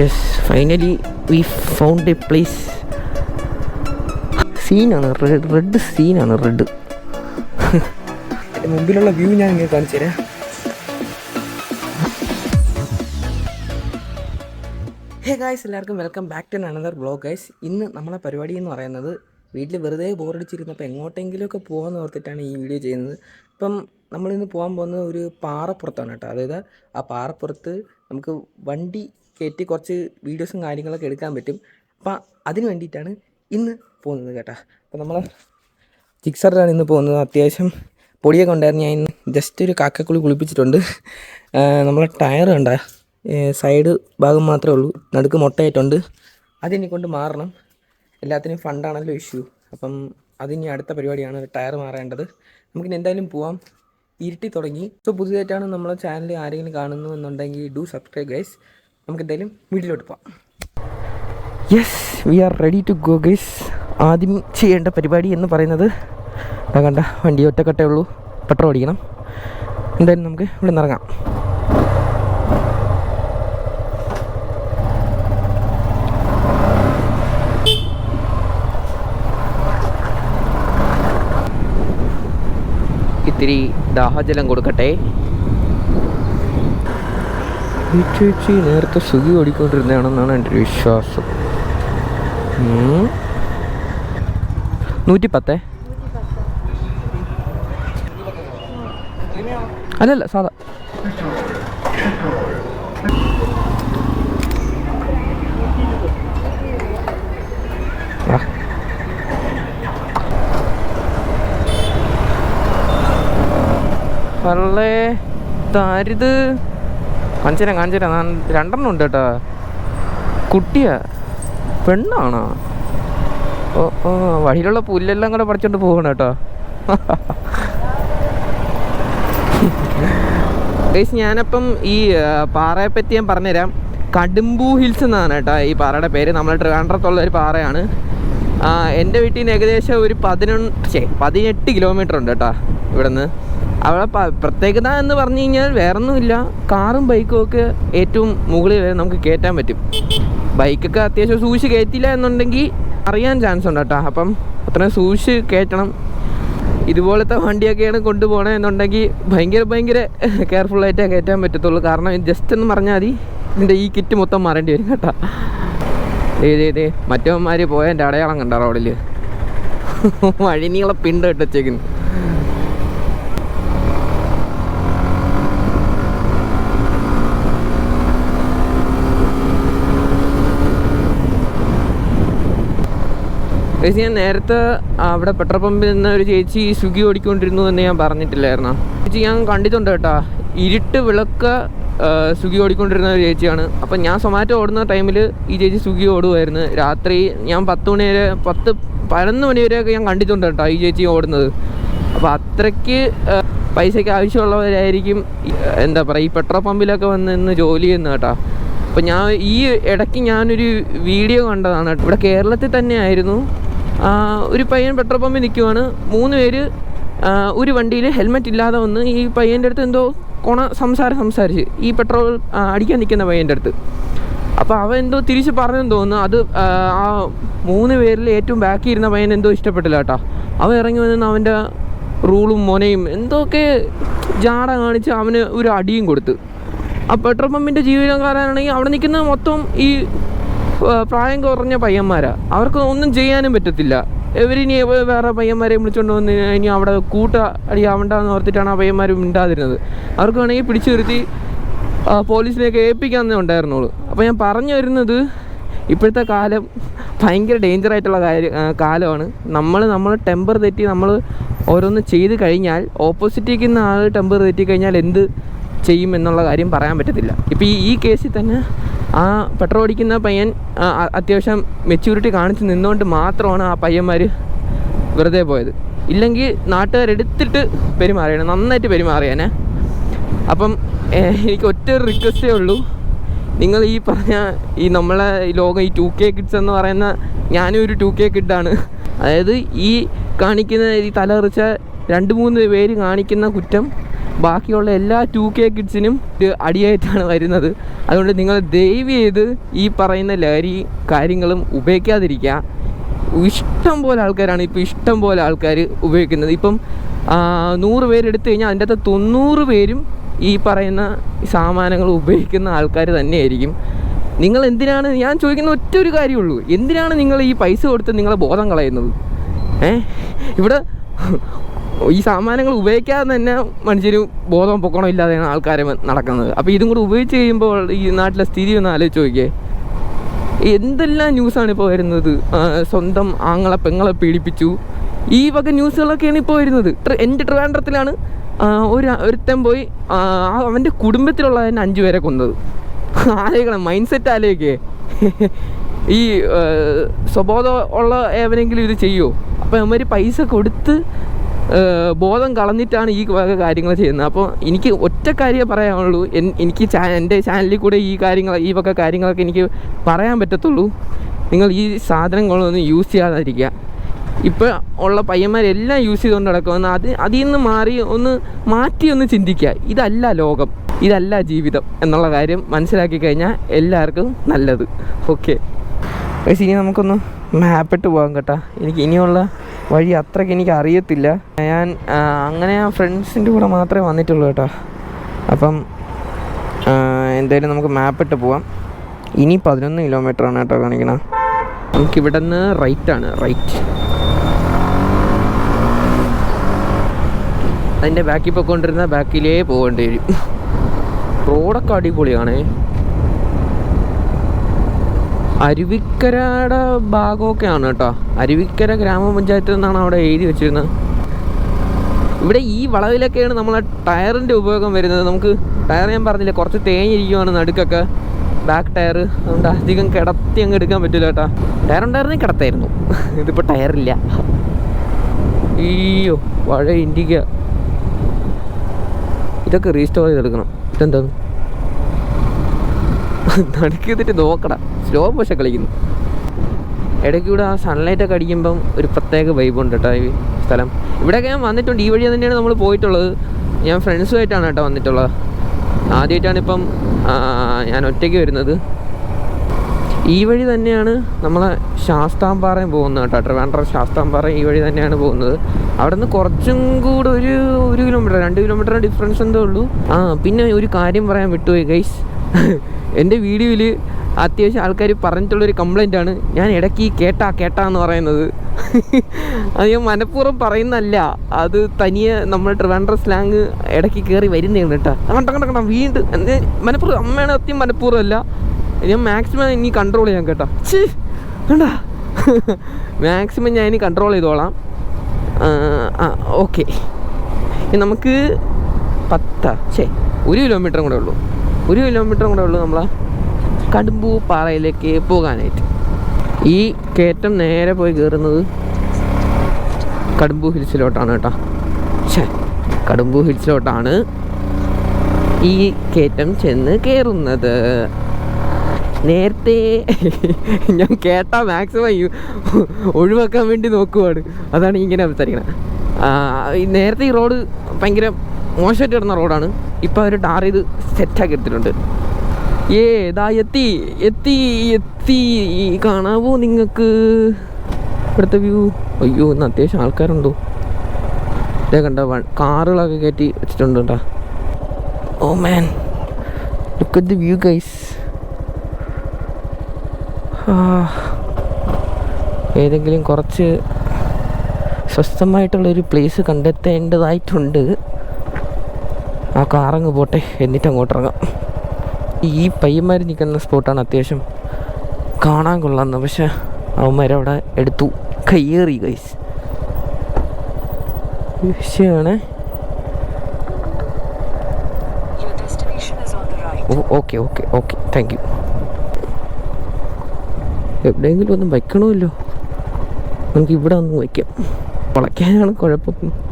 Yes finally we found a place സീനാണ് red red സീനാണ് red എന്റെ മുമ്പിലുള്ള വ്യൂ ഞാൻ ഇങ്ങനെ കാണിച്ചു തരാം. ഹേ ഗായ്സ് എല്ലാവർക്കും welcome back to another blog guys ഇന്ന് നമ്മളെ പരിപാടി എന്ന് പറയുന്നത് വീട്ടിൽ വെറുതെ ബോറടിച്ചിരുന്നപ്പോൾ എങ്ങോട്ടെങ്കിലുമൊക്കെ പോകാമെന്ന് ഓർത്തിട്ടാണ് ഈ വീഡിയോ ചെയ്യുന്നത്. ഇപ്പം നമ്മളിന്ന് പോകാൻ പോകുന്നത് ഒരു പാറപ്പുറത്താണ് കേട്ടോ. അതായത് ആ പാറപ്പുറത്ത് നമുക്ക് വണ്ടി കയറ്റി കുറച്ച് വീഡിയോസും കാര്യങ്ങളൊക്കെ എടുക്കാൻ പറ്റും. അപ്പം അതിന് വേണ്ടിയിട്ടാണ് ഇന്ന് പോകുന്നത് കേട്ടോ. അപ്പോൾ നമ്മൾ ജിക്സറിലാണ് ഇന്ന് പോകുന്നത്. അത്യാവശ്യം പൊടിയൊക്കെ ഉണ്ടായിരുന്നു. ഞാൻ ഇന്ന് ജസ്റ്റ് ഒരു കാക്കക്കുളി കുളിപ്പിച്ചിട്ടുണ്ട്. നമ്മളെ ടയർ കണ്ട. സൈഡ് ഭാഗം മാത്രമേ ഉള്ളൂ. നടുക്ക് മുട്ടയായിട്ടുണ്ട്. അതിനെ കൊണ്ട് മാറണം. എല്ലാത്തിനും ഫണ്ടാണല്ലോ ഇഷ്യൂ അപ്പം അതിനി അടുത്ത പരിപാടിയാണ് ടയർ മാറേണ്ടത്. നമുക്കിനി എന്തായാലും പോവാം. ഇരുട്ടി തുടങ്ങി. സോ പുതിയതായിട്ടാണ് നമ്മളെ ചാനൽ ആരെങ്കിലും കാണുന്നു എന്നുണ്ടെങ്കിൽ ഡു സബ്സ്ക്രൈബ് ഗൈസ് നമുക്ക് എന്തായാലും വീട്ടിലോട്ട് പോവാം. Yes we are ready to go guys ആദ്യം ചെയ്യേണ്ട പരിപാടി എന്ന് പറയുന്നത് കണ്ട വണ്ടി ഒറ്റക്കട്ടേ ഉള്ളൂ. പെട്രോൾ അടിക്കണം. എന്തായാലും നമുക്ക് ഇവിടെ ഇറങ്ങാം. ഇത്തിരി ദാഹജലം കൊടുക്കട്ടെ. ഈ ചേച്ചി നേരത്തെ സുഖി ഓടിക്കൊണ്ടിരുന്നതാണെന്നാണ് എന്റെ ഒരു വിശ്വാസം. നൂറ്റി പത്തേ അല്ലല്ല സാധാ. പള്ളേ താരിത് കാഞ്ചന കാഞ്ചന ഞാൻ രണ്ടെണ്ണം ഉണ്ട് കേട്ടോ. കുട്ടിയാ. പെണ്ണാണോ? ഓ ഓ വഴിയിലുള്ള പുല്ലെല്ലാം കൂടെ പറിച്ചോണ്ട് പോകണം കേട്ടോ. ഗൈസ് ഞാനപ്പം ഈ പാറയെ പറ്റി ഞാൻ പറഞ്ഞുതരാം. കടുമ്പൂ ഹിൽസ് എന്നാണ് കേട്ടോ ഈ പാറയുടെ പേര്. നമ്മൾ ട്രിവാൻഡ്രത്തുള്ള ഒരു പാറയാണ്. എന്റെ വീട്ടിൽ നിന്ന് ഏകദേശം ഒരു പതിനൊന്ന് ശേ പതിനെട്ട് കിലോമീറ്റർ ഉണ്ട് കേട്ടോ ഇവിടുന്ന്. അവിടെ പ്രത്യേകത എന്ന് പറഞ്ഞു കഴിഞ്ഞാൽ വേറൊന്നുമില്ല. കാറും ബൈക്കും ഒക്കെ ഏറ്റവും മുകളിൽ വരെ നമുക്ക് കയറ്റാൻ പറ്റും. ബൈക്കൊക്കെ അത്യാവശ്യം സൂക്ഷിച്ച് കയറ്റില്ല എന്നുണ്ടെങ്കിൽ അറിയാൻ ചാൻസ് ഉണ്ട് കേട്ടോ. അപ്പം അത്രയും സൂക്ഷിച്ച് കയറ്റണം. ഇതുപോലത്തെ വണ്ടിയൊക്കെയാണ് കൊണ്ടുപോകണേ എന്നുണ്ടെങ്കിൽ ഭയങ്കര ഭയങ്കര കെയർഫുള്ളായിട്ടേ കയറ്റാൻ പറ്റത്തുള്ളൂ. കാരണം ജസ്റ്റ് എന്ന് പറഞ്ഞാൽ മതി. ഇതിന്റെ ഈ കിറ്റ് മൊത്തം മാറേണ്ടി വരും കേട്ടോ. ഏത് ഏത് മറ്റവന്മാർ പോയ എന്റെ അടയാളം കണ്ട റോഡിൽ വഴിനീളെ പിണ്ട് ഇട്ടച്ചേക്കുന്നു ചേച്ചി ഞാൻ നേരത്തെ അവിടെ പെട്രോൾ പമ്പിൽ നിന്ന് ഒരു ചേച്ചി സ്വിഗ്ഗി ഓടിക്കൊണ്ടിരുന്നു എന്ന് ഞാൻ പറഞ്ഞിട്ടില്ലായിരുന്നു? ചേച്ചി ഞാൻ കണ്ടിട്ടുണ്ട് കേട്ടോ. ഇരുട്ട് വിളക്ക് സ്വിഗ്ഗി ഓടിക്കൊണ്ടിരുന്ന ഒരു ചേച്ചിയാണ്. അപ്പം ഞാൻ സൊമാറ്റോ ഓടുന്ന ടൈമിൽ ഈ ചേച്ചി സ്വിഗ്ഗി ഓടുമായിരുന്നു. രാത്രി ഞാൻ പത്ത് മണി വരെ പത്ത് പതിനൊന്ന് മണി വരെയൊക്കെ ഞാൻ കണ്ടിട്ടുണ്ട് കേട്ടോ ഈ ചേച്ചി ഓടുന്നത്. അപ്പോൾ അത്രയ്ക്ക് പൈസയ്ക്ക് ആവശ്യമുള്ളവരായിരിക്കും എന്താ പറയുക ഈ പെട്രോൾ പമ്പിലൊക്കെ വന്ന് ഇന്ന് ജോലി ചെയ്യുന്നത് കേട്ടോ. അപ്പോൾ ഞാൻ ഈ ഇടയ്ക്ക് ഞാനൊരു വീഡിയോ കണ്ടതാണ്. ഇവിടെ കേരളത്തിൽ തന്നെ ആയിരുന്നു ആ, ഒരു പയ്യൻ പെട്രോൾ പമ്പിൽ നിൽക്കുവാണ് മൂന്ന് പേര് ഒരു വണ്ടിയിൽ ഹെൽമെറ്റ് ഇല്ലാതെ വന്ന് ഈ പയ്യന്റെ അടുത്ത് എന്തോ കൊണ സംസാരം സംസാരിച്ച്. ഈ പെട്രോൾ അടിക്കാൻ നിൽക്കുന്ന പയ്യന്റെ അടുത്ത്. അപ്പോൾ അവൻ എന്തോ തിരിച്ച് പറഞ്ഞെന്ന് തോന്നുന്നു. അത് ആ, മൂന്ന് പേരിൽ ഏറ്റവും ബാക്കി ഇരുന്ന പയ്യൻ എന്തോ ഇഷ്ടപ്പെട്ടില്ല കേട്ടോ. അവൻ ഇറങ്ങി വന്നു അവന്റെ റൂളും മൊനയും എന്തൊക്കെ ജാട കാണിച്ച് അവന് ഒരു അടിയും കൊടുത്ത്. ആ പെട്രോൾ പമ്പിന്റെ ജീവനക്കാരാണെങ്കിൽ അവിടെ നിൽക്കുന്ന മൊത്തം ഈ പ്രായം കുറഞ്ഞ പയ്യന്മാരാണ് അവർക്ക് ഒന്നും ചെയ്യാനും പറ്റത്തില്ല. ഇവരിനി വേ- വേറെ പയ്യന്മാരെ വിളിച്ചുകൊണ്ട് വന്ന് ഇനി അവിടെ കൂട്ട അടിയാവണ്ടെന്ന് ഓർത്തിട്ടാണ് ആ പയ്യന്മാർ മിണ്ടാതിരുന്നത്. അവർക്ക് വേണമെങ്കിൽ പിടിച്ചു നിർത്തി പോലീസിനെയൊക്കെ ഏൽപ്പിക്കാമെന്നേ ഉണ്ടായിരുന്നുള്ളൂ. അപ്പോൾ ഞാൻ പറഞ്ഞു വരുന്നത് ഇപ്പോഴത്തെ കാലം ഭയങ്കര ഡേഞ്ചർ ആയിട്ടുള്ള കാര്യം കാലമാണ്. നമ്മൾ നമ്മൾ ടെമ്പർ തെറ്റി നമ്മൾ ഓരോന്ന് ചെയ്ത് കഴിഞ്ഞാൽ ഓപ്പോസിറ്റ് നിന്ന് ആൾ ടെമ്പർ തെറ്റി കഴിഞ്ഞാൽ എന്ത് ചെയ്യും എന്നുള്ള കാര്യം പറയാൻ പറ്റത്തില്ല. ഇപ്പോൾ ഈ ഈ കേസിൽ തന്നെ ആ പെട്രോൾ അടിക്കുന്ന പയ്യൻ അത്യാവശ്യം മെച്യൂരിറ്റി കാണിച്ച് നിന്നുകൊണ്ട് മാത്രമാണ് ആ പയ്യന്മാർ വെറുതെ പോയത്. ഇല്ലെങ്കിൽ നാട്ടുകാരെടുത്തിട്ട് പെരുമാറിയാണ് നന്നായിട്ട് പെരുമാറിയാണ് അപ്പം എനിക്ക് ഒറ്റ റിക്വസ്റ്റേ ഉള്ളൂ. നിങ്ങൾ ഈ പറഞ്ഞ ഈ നമ്മളെ ഈ ലോകം ഈ ടു കെ കിഡ്സ് എന്ന് പറയുന്ന ഞാനും ഒരു ടു കെ കിഡാണ് അതായത് ഈ കാണിക്കുന്ന ഈ തലറിച്ച രണ്ട് മൂന്ന് പേര് കാണിക്കുന്ന കുറ്റം ബാക്കിയുള്ള എല്ലാ ടു കെ കിഡ്സിനും ഇത് അടിയായിട്ടാണ് വരുന്നത്. അതുകൊണ്ട് നിങ്ങൾ ദയവ് ചെയ്ത് ഈ പറയുന്ന ലഹരി കാര്യങ്ങളും ഉപയോഗിക്കാതിരിക്കുക. ഇഷ്ടം പോലെ ആൾക്കാരാണ് ഇപ്പോൾ ഇഷ്ടം പോലെ ആൾക്കാർ ഉപയോഗിക്കുന്നത്. ഇപ്പം നൂറ് പേരെടുത്തു കഴിഞ്ഞാൽ അതിന്റെ അകത്ത് തൊണ്ണൂറ് പേരും ഈ പറയുന്ന സാമാനങ്ങൾ ഉപയോഗിക്കുന്ന ആൾക്കാർ തന്നെയായിരിക്കും. നിങ്ങൾ എന്തിനാണ് ഞാൻ ചോദിക്കുന്ന ഒറ്റ ഒരു കാര്യമുള്ളൂ. എന്തിനാണ് നിങ്ങൾ ഈ പൈസ കൊടുത്ത് നിങ്ങളെ ബോധം കളയുന്നത്? ഏ? ഇവിടെ ഈ സാമാനങ്ങൾ ഉപയോഗിക്കാതെ തന്നെ മനുഷ്യർ ബോധം പൊക്കണോ ഇല്ലാതെയാണ് ആൾക്കാരെ നടക്കുന്നത്. അപ്പോൾ ഇതും കൂടി ഉപയോഗിച്ച് കഴിയുമ്പോൾ ഈ നാട്ടിലെ സ്ഥിതി ഒന്ന് ആലോചിച്ച് നോക്കിയേ. എന്തെല്ലാം ന്യൂസാണ് ഇപ്പോൾ വരുന്നത്? സ്വന്തം ആങ്ങളെ പെങ്ങളെ പീഡിപ്പിച്ചു. ഈ വക ന്യൂസുകളൊക്കെയാണ് ഇപ്പോൾ വരുന്നത്. എന്റെ ട്രിവാൻഡ്രത്തിലാണ് ഒരു ഒരുത്തൻ പോയി അവന്റെ കുടുംബത്തിലുള്ള തന്നെ അഞ്ചു പേരെ കൊന്നത്. ആലോചിക്കണം മൈൻഡ് സെറ്റ് ആലോചിക്കേ ഈ സ്വബോധം ഉള്ള ഏവനെങ്കിലും ഇത് ചെയ്യുമോ അപ്പോൾ അവന്മാർ പൈസ കൊടുത്ത് ബോധം കളഞ്ഞിട്ടാണ് ഈ വക കാര്യങ്ങൾ ചെയ്യുന്നത്. അപ്പോൾ എനിക്ക് ഒറ്റ കാര്യമേ പറയാനുള്ളൂ. എനിക്ക് എന്റെ ചാനലിൽ കൂടെ ഈ കാര്യങ്ങൾ ഈ വക കാര്യങ്ങളൊക്കെ എനിക്ക് പറയാൻ പറ്റത്തുള്ളൂ. നിങ്ങൾ ഈ സാധനങ്ങളൊന്നും യൂസ് ചെയ്യാതിരിക്കുക. ഇപ്പോൾ ഉള്ള പയ്യന്മാരെല്ലാം യൂസ് ചെയ്തുകൊണ്ട് നടക്കുമെന്ന് അത് അതിൽ നിന്ന് മാറി ഒന്ന് മാറ്റി ഒന്ന് ചിന്തിക്കുക. ഇതല്ല ലോകം. ഇതല്ല ജീവിതം എന്നുള്ള കാര്യം മനസ്സിലാക്കി കഴിഞ്ഞാൽ എല്ലാവർക്കും നല്ലത്. ഓക്കെ പക്ഷേ ഇനി നമുക്കൊന്ന് മാപ്പിട്ട് പോകാം കേട്ടോ. എനിക്ക് ഇനിയുള്ള വഴി അത്രയ്ക്ക് എനിക്ക് അറിയത്തില്ല. ഞാൻ അങ്ങനെ ഫ്രണ്ട്സിന്റെ കൂടെ മാത്രമേ വന്നിട്ടുള്ളൂ കേട്ടോ. അപ്പം എന്തായാലും നമുക്ക് മാപ്പിട്ട് പോവാം. ഇനി പതിനൊന്ന് കിലോമീറ്റർ ആണ് കേട്ടോ കാണിക്കണം. നമുക്ക് ഇവിടെ നിന്ന് റൈറ്റ് ആണ് റൈറ്റ് അതിന്റെ ബാക്കിൽ പോയിക്കൊണ്ടിരുന്ന ബാക്കിലേ പോകേണ്ടി വരും. റോഡൊക്കെ അടിപൊളിയാണേ. അരുവിക്കരയുടെ ഭാഗമൊക്കെയാണ് കേട്ടോ. അരുവിക്കര ഗ്രാമപഞ്ചായത്ത് എന്നാണ് അവിടെ എഴുതി വെച്ചിരുന്നത്. ഇവിടെ ഈ വളവിലൊക്കെയാണ് നമ്മളെ ടയറിന്റെ ഉപയോഗം വരുന്നത്. നമുക്ക് ടയർ ഞാൻ പറഞ്ഞില്ല കുറച്ച് തേഞ്ഞിരിക്കുവാണ് നടുക്കൊക്കെ. ബാക്ക് ടയർ അതുകൊണ്ട് അധികം കിടത്തി അങ്ങ് എടുക്കാൻ പറ്റില്ല കേട്ടോ. ടയർ ഉണ്ടായിരുന്നെങ്കിൽ കിടത്തായിരുന്നു. ഇതിപ്പോൾ ടയറില്ല അയ്യോ പഴയ ഇൻഡിക്ക ഇതൊക്കെ റീസ്റ്റോർ ചെയ്തെടുക്കണം. ഇതെന്താണ് നടുക്കിന്നിട്ട് നോക്കണം സ്ലോ മോഷൻ കളിക്കുന്നു. ഇടയ്ക്കൂടെ ആ സൺലൈറ്റ് ഒക്കെ അടിക്കുമ്പം ഒരു പ്രത്യേക വൈബ് ഉണ്ട് കേട്ടോ ഈ സ്ഥലം. ഇവിടെയൊക്കെ ഞാൻ വന്നിട്ടുണ്ട്. ഈ വഴി തന്നെയാണ് നമ്മൾ പോയിട്ടുള്ളത്. ഞാൻ ഫ്രണ്ട്സുമായിട്ടാണ് കേട്ടോ വന്നിട്ടുള്ളത്. ആദ്യമായിട്ടാണ് ഇപ്പം ഞാൻ ഒറ്റയ്ക്ക് വരുന്നത്. ഈ വഴി തന്നെയാണ് നമ്മളെ ശാസ്താംപാറയും പോകുന്നത് കേട്ടോ. ട്രിവാൻഡ്രം ശാസ്താംപാറ ഈ വഴി തന്നെയാണ് പോകുന്നത്. അവിടെ നിന്ന് കുറച്ചും കൂടെ ഒരു ഒരു കിലോമീറ്റർ രണ്ട് കിലോമീറ്റർ ഡിഫറൻസ് എന്തേ ഉള്ളൂ. ആ പിന്നെ ഒരു കാര്യം പറയാൻ വിട്ടുപോയി ഗൈസ് എന്റെ വീഡിയോയിൽ അത്യാവശ്യം ആൾക്കാർ പറഞ്ഞിട്ടുള്ളൊരു ആണ് ഞാൻ ഇടയ്ക്ക് കേട്ടാ കേട്ടാ എന്ന് പറയുന്നത്. അത് ഞാൻ മനഃപൂർവം പറയുന്നതല്ല. അത് തനിയെ നമ്മൾ ട്രിവാൻഡ്ര സ്ലാങ് ഇടയ്ക്ക് കയറി വരുന്നതാണ് കേട്ടോ. കണ്ട കണ്ട കണ്ട വീണ്ടും മനഃപൂർവം അമ്മയാണ് അത്യം മനഃപൂർവം അല്ല ഞാൻ മാക്സിമം ഇനി കൺട്രോൾ ചെയ്യാൻ കേട്ടോ. കണ്ടാ? മാക്സിമം ഞാൻ ഇനി കൺട്രോൾ ചെയ്തോളാം. ഓക്കെ നമുക്ക് പത്താ ഛേ ഒരു കിലോമീറ്ററും കൂടെ ഉള്ളൂ. ഒരു കിലോമീറ്റർ കൂടെ ഉള്ളൂ നമ്മളെ കടുമ്പൂ പാറയിലേക്ക് പോകാനായിട്ട്. ഈ കയറ്റം നേരെ പോയി കയറുന്നത് കടുമ്പൂ ഹിൽസിലോട്ടാണ് കേട്ടോ. കടുമ്പൂ ഹിൽസിലോട്ടാണ് ഈ കയറ്റം ചെന്ന് കയറുന്നത് നേരത്തെ ഞാൻ കേട്ടാ മാക്സിമം ഒഴിവാക്കാൻ വേണ്ടി നോക്കുവാണ്. അതാണ് ഇങ്ങനെ സംസാരിക്കണം നേരത്തെ ഈ റോഡ് ഭയങ്കര മോശമായിട്ട് കിടന്ന റോഡാണ്. ഇപ്പോൾ അവർ ടാർ ചെയ്ത് സെറ്റാക്കി എടുത്തിട്ടുണ്ട്. ഏ എത്തി എത്തി എത്തി. കാണാവോ നിങ്ങൾക്ക്? ഇവിടുത്തെ വ്യൂ അയ്യോ ഇന്ന് അത്യാവശ്യം ആൾക്കാരുണ്ടോ? ഇതേ കണ്ട കാറുകളൊക്കെ കയറ്റി വെച്ചിട്ടുണ്ട് ഓ man look at the view guys ഏതെങ്കിലും കുറച്ച് സ്വസ്ഥമായിട്ടുള്ളൊരു പ്ലേസ് കണ്ടെത്തേണ്ടതായിട്ടുണ്ട്. ആ കാറങ്ങ് പോട്ടെ എന്നിട്ട് അങ്ങോട്ട് ഇറങ്ങാം. ഈ പയ്യന്മാർ നിൽക്കുന്ന സ്പോട്ടാണ് അത്യാവശ്യം കാണാൻ കൊള്ളാന്ന്. പക്ഷെ അവന്മാരവിടെ എടുത്തു. കയ്യേറി ഗൈസ് വിഷയമാണ് okay okay okay. Thank you എവിടെയെങ്കിലും ഒന്നും വയ്ക്കണമല്ലോ. നമുക്ക് ഇവിടെ ഒന്നും വയ്ക്കാം. വളയ്ക്കാനാണ് കുഴപ്പം.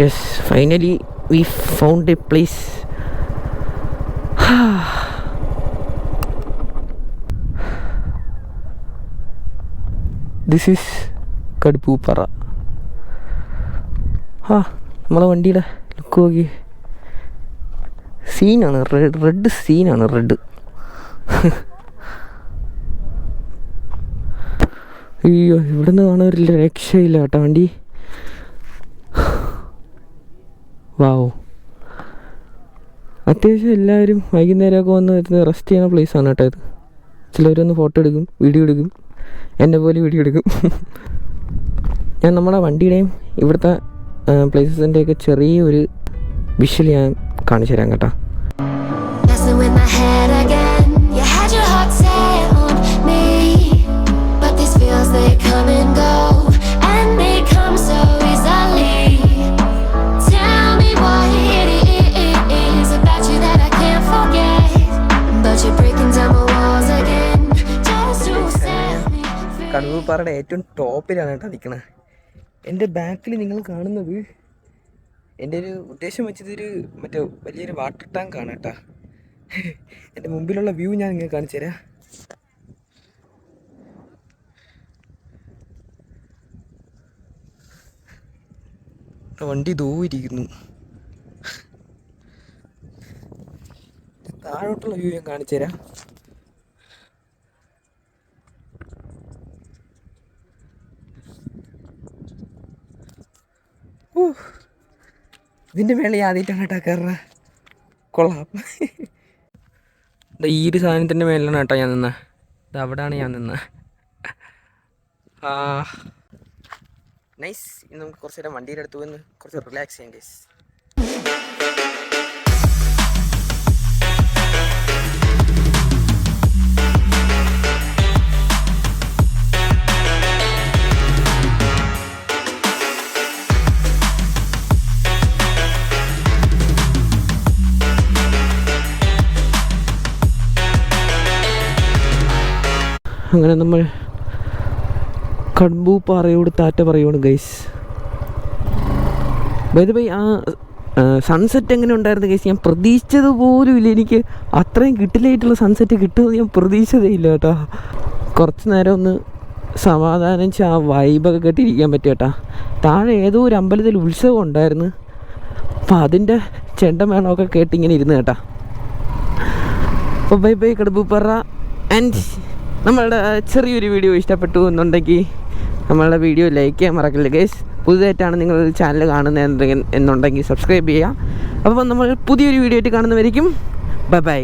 Yes finally we found a place this is Kaduppoopara ആ നമ്മളെ വണ്ടിയുടെ ലുക്ക് നോക്കി. സീനാണ് റെഡ് റെഡ് സീനാണ് റെഡ് അയ്യോ ഇവിടുന്ന് കാണാൻ ഒരു രക്ഷയില്ല കേട്ടോ വണ്ടി. വാവോ അത്യാവശ്യം എല്ലാവരും വൈകുന്നേരമൊക്കെ വന്ന് വരുന്ന റെസ്റ്റ് ചെയ്യുന്ന പ്ലേസാണ് കേട്ടോ ഇത്. ചിലവരൊന്ന് ഫോട്ടോ എടുക്കും വീഡിയോ എടുക്കും എന്നെ പോലെ വീഡിയോ എടുക്കും. ഞാൻ നമ്മുടെ വണ്ടിയുടെയും ഇവിടുത്തെ പ്ലേസസിന്റെയൊക്കെ ചെറിയൊരു വിഷ്വൽ ഞാൻ കാണിച്ചു തരാം കേട്ടോ. ഏറ്റവും ടോപ്പിലാണ് കേട്ടോ നിൽക്കണത് എന്റെ ബാക്കിൽ നിങ്ങൾ കാണുന്നത് എന്റെ ഒരു ഉദ്ദേശം വെച്ചത് ഒരു മറ്റേ വലിയൊരു വാട്ടർ ടാങ്ക് ആണ് കേട്ടോ. എന്റെ മുമ്പിലുള്ള വ്യൂ ഞാൻ നിങ്ങൾക്ക് കാണിച്ചു തരാം. വണ്ടി ദൂരിക്കുന്നു താഴോട്ടുള്ള വ്യൂ ഞാൻ കാണിച്ചു തരാം. ഇതിന്റെ മേളിൽ ആദ്യമായിട്ടാണ് കേട്ടോ കയറുന്നത്. കൊള്ളാം. ഈ ഒരു സാധനത്തിന്റെ മേളിലാണ് കേട്ടോ ഞാൻ നിന്നത് ഇത് അവിടെയാണ് ഞാൻ ആ. നൈസ് നമുക്ക് കുറച്ച് നേരം വണ്ടിയുടെ അടുത്ത് കുറച്ച് റിലാക്സ് ചെയ്യാം ഗൈസ് അങ്ങനെ നമ്മൾ കൺബൂ പാറയോട് താറ്റ പറയുവാണ് ഗൈസ് ബൈ ആ സൺസെറ്റ് എങ്ങനെ ഉണ്ടായിരുന്നു ഗൈസ് ഞാൻ പ്രതീക്ഷിച്ചത് പോലും ഇല്ല. എനിക്ക് അത്രയും കിട്ടിലായിട്ടുള്ള സൺസെറ്റ് കിട്ടുമെന്ന് ഞാൻ പ്രതീക്ഷിച്ചതേ ഇല്ല കേട്ടോ. കുറച്ച് നേരം ഒന്ന് സമാധാനം സമാധാനിച്ച് ആ വൈബൊക്കെ കേട്ടിരിക്കാൻ പറ്റും കേട്ടോ. താഴെ ഏതോ ഒരു അമ്പലത്തിൽ ഉത്സവം ഉണ്ടായിരുന്നു. അപ്പം അതിന്റെ ചെണ്ടമേളമൊക്കെ കേട്ടിങ്ങനെ ഇരുന്ന് കേട്ടോ. അപ്പോൾ ബൈ ബൈ കടുപ്പുപ്പറ ആൻഡ് നമ്മളുടെ ചെറിയൊരു വീഡിയോ ഇഷ്ടപ്പെട്ടു എന്നുണ്ടെങ്കിൽ നമ്മളുടെ വീഡിയോ ലൈക്ക് ചെയ്യാൻ മറക്കില്ല ഗൈസ് പുതുതായിട്ടാണ് നിങ്ങൾ ചാനൽ കാണുന്നത് എന്നുണ്ടെങ്കിൽ സബ്സ്ക്രൈബ് ചെയ്യുക. അപ്പോൾ നമ്മൾ പുതിയൊരു വീഡിയോ ആയിട്ട് കാണുന്നവരിക്കും ബൈ ബൈ